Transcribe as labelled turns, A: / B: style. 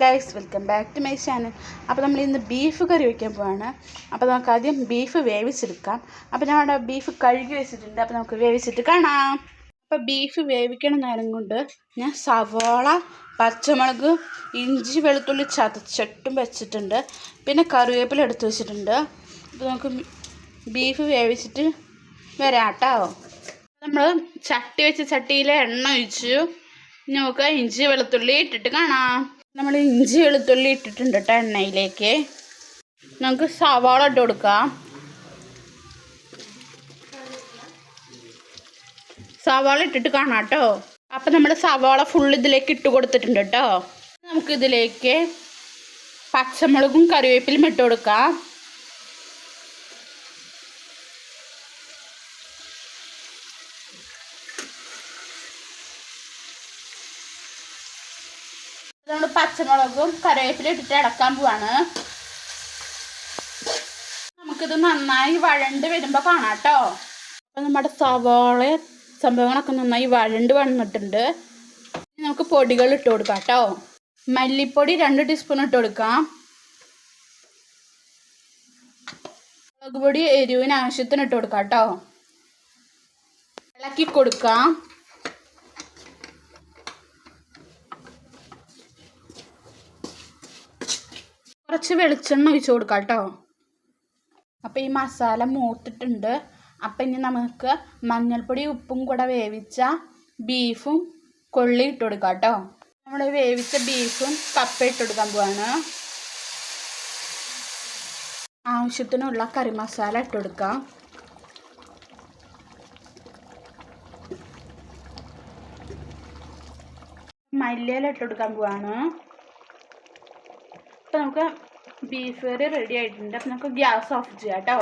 A: Guys welcome back to my channel അപ്പോൾ നമ്മൾ ഇന്ന് ബീഫ് കറി വയ്ക്കാൻ പോവാണ്. അപ്പോൾ നമുക്ക് ആദ്യം ബീഫ് വേവിച്ചെടുക്കാം. അപ്പോൾ ഞാൻ അവിടെ ബീഫ് കഴുകി വെച്ചിട്ടുണ്ട്. അപ്പോൾ നമുക്ക് വേവിച്ചിട്ട് കാണാം. അപ്പോൾ ബീഫ് വേവിക്കണ നേരം കൊണ്ട് ഞാൻ സവാള പച്ചമുളക് ഇഞ്ചി വെളുത്തുള്ളി ചതച്ചിട്ടും വെച്ചിട്ടുണ്ട്. പിന്നെ കറിവേപ്പില എടുത്തു വെച്ചിട്ടുണ്ട്. അപ്പോൾ നമുക്ക് ബീഫ് വേവിച്ചിട്ട് വരാം കേട്ടോ. നമ്മൾ ചട്ടി വെച്ച് ചട്ടിയിൽ എണ്ണ ഒഴിച്ചു നമുക്ക് ഇഞ്ചി വെളുത്തുള്ളി ഇട്ടിട്ട് കാണാം. നമ്മൾ ഇഞ്ചി വെളുത്തുള്ളി ഇട്ടിട്ടുണ്ട് കേട്ടോ എണ്ണയിലേക്ക്. നമുക്ക് സവാള ഇട്ട് കൊടുക്കാം. സവാള ഇട്ടിട്ട് കാണാം കേട്ടോ അപ്പം നമ്മൾ സവാള ഫുൾ ഇതിലേക്ക് ഇട്ട് കൊടുത്തിട്ടുണ്ട് കേട്ടോ നമുക്കിതിലേക്ക് പച്ചമുളകും കറിവേപ്പിലും ഇട്ട് കൊടുക്കാം. നമ്മൾ പച്ചമുളകും കറിവേപ്പില ഇട്ടിട്ട് ഇളക്കാൻ പോവാണ്. നമുക്കിത് നന്നായി വഴണ്ട് വരുമ്പോൾ കാണാട്ടോ അപ്പം നമ്മുടെ സവാള സംഭവങ്ങളൊക്കെ നന്നായി വഴണ്ട് വന്നിട്ടുണ്ട്. നമുക്ക് പൊടികൾ ഇട്ട് കൊടുക്കാം കേട്ടോ മല്ലിപ്പൊടി രണ്ട് ടീസ്പൂൺ ഇട്ട് കൊടുക്കാം. മുളക് പൊടി എരിവിന് ആവശ്യത്തിന് ഇട്ട് കൊടുക്കാം കേട്ടോ ഇളക്കി കൊടുക്കാം. കുറച്ച് വെളിച്ചെണ്ണ ഒഴിച്ച് കൊടുക്കാം കേട്ടോ അപ്പോൾ ഈ മസാല മൂത്തിട്ടുണ്ട്. അപ്പം ഇനി നമുക്ക് മഞ്ഞൾപ്പൊടി ഉപ്പും കൂടെ വേവിച്ച ബീഫും കൊള്ളി ഇട്ട് കൊടുക്കാം കേട്ടോ നമ്മൾ വേവിച്ച ബീഫും കപ്പ ഇട്ട് കൊടുക്കാൻ പോവാണ്. ആവശ്യത്തിനുള്ള കറി മസാല ഇട്ട് കൊടുക്കാം. മല്ലിയില ഇട്ട് കൊടുക്കാൻ പോവാണ്. അപ്പോൾ നമുക്ക് ബീഫ് കറി റെഡി ആയിട്ടുണ്ട്. അപ്പോൾ നമുക്ക് ഗ്യാസ് ഓഫ് ചെയ്യാം കേട്ടോ.